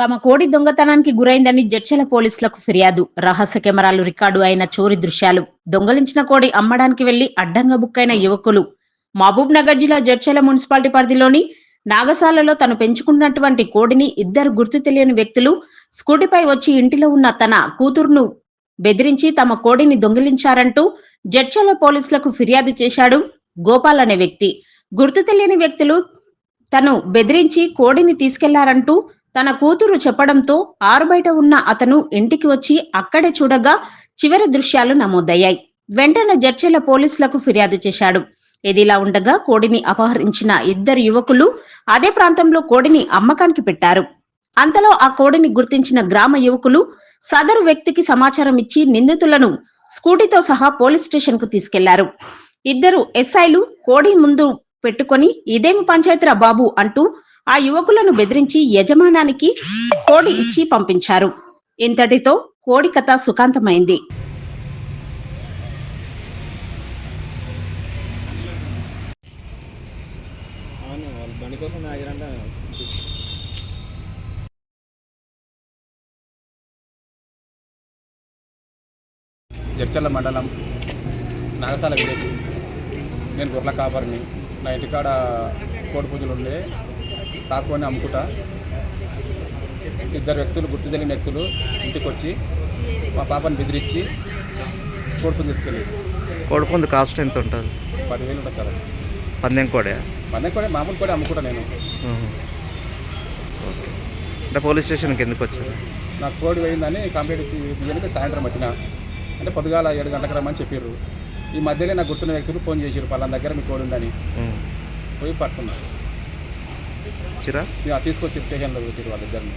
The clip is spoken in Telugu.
తమ కోడి దొంగతనానికి గురైందని జడ్చల పోలీసులకు ఫిర్యాదు. రహస్య కెమెరాలు రికార్డు అయిన చోరీ దృశ్యాలు. దొంగలించిన కోడి అమ్మడానికి వెళ్ళి అడ్డంగా బుక్కైన యువకులు. మహబూబ్ నగర్ జిల్లా జడ్చల మున్సిపాలిటీ పరిధిలోని నాగసాలలో తను పెంచుకున్నటువంటి కోడిని ఇద్దరు గుర్తు తెలియని వ్యక్తులు స్కూటీపై వచ్చి ఇంటిలో ఉన్న తన కూతురును బెదిరించి తమ కోడిని దొంగిలించారంటూ జడ్చల పోలీసులకు ఫిర్యాదు చేశాడు గోపాల్ అనే వ్యక్తి. గుర్తు తెలియని వ్యక్తులు తను బెదిరించి కోడిని తీసుకెళ్ళారంటూ తన కూతురు చెప్పడంతో ఆరుబయట ఉన్న అతను ఇంటికి వచ్చి అక్కడే చూడగా చివరి దృశ్యాలు నమోదయ్యాయి. వెంటనే జడ్చెల పోలీసులకు ఫిర్యాదు చేశాడు. ఇదిలా ఉండగా కోడిని అపహరించిన ఇద్దరు యువకులు అదే ప్రాంతంలో కోడిని అమ్మకానికి పెట్టారు. అంతలో ఆ కోడిని గుర్తించిన గ్రామ యువకులు సదరు వ్యక్తికి సమాచారం ఇచ్చి నిందితులను స్కూటీతో సహా పోలీస్ స్టేషన్కు తీసుకెళ్ళారు. ఇద్దరు ఎస్ఐలు కోడి ముందు పెట్టుకొని ఇదేమి పంచాయతీరా బాబు అంటూ ఆ యువకులను బెదిరించి యజమానానికి కోడి ఇచ్చి పంపించారు. ఇంతటితో కోడి కథ సుఖాంతమైంది. కోసం ఆగిరంట. జడ్చల్ల మండలం నాగసాల విలేజ్. నేను గొర్రెల కాపరిని నా ఇంటికాడ కోడి పూజలు ఉండే తాకుని అమ్ముకుంటా. ఇద్దరు వ్యక్తులు గుర్తు తెలియని వ్యక్తులు ఇంటికి వచ్చి మా పాపని బెదిరించి కోడి పుంజు తీసుకెళ్ళి. కోడిపుందు కాస్ట్ ఎంత ఉంటుంది? పదివేలు ఉంటుంది సార్ పందెం కోడే? మందే కూడా మామూలు కూడా అమ్ముకుంటా నేను. ఓకే. అంటే పోలీస్ స్టేషన్కి ఎందుకు వచ్చారు? నాకు కోడి పోయిందని కంప్లీట్ ఇచ్చి సాయంత్రం వచ్చిన. అంటే పొద్దుగాల ఏడు గంటలకు రమ్మని చెప్పారు ఈ మధ్యలో నాకు గుర్తున్న వ్యక్తులు ఫోన్ చేసారు పలానా దగ్గర మీ కోడి ఉందని. పోయి ఇక తీసుకొచ్చి స్టేషన్లో పెట్టారు వాళ్ళిద్దరిని.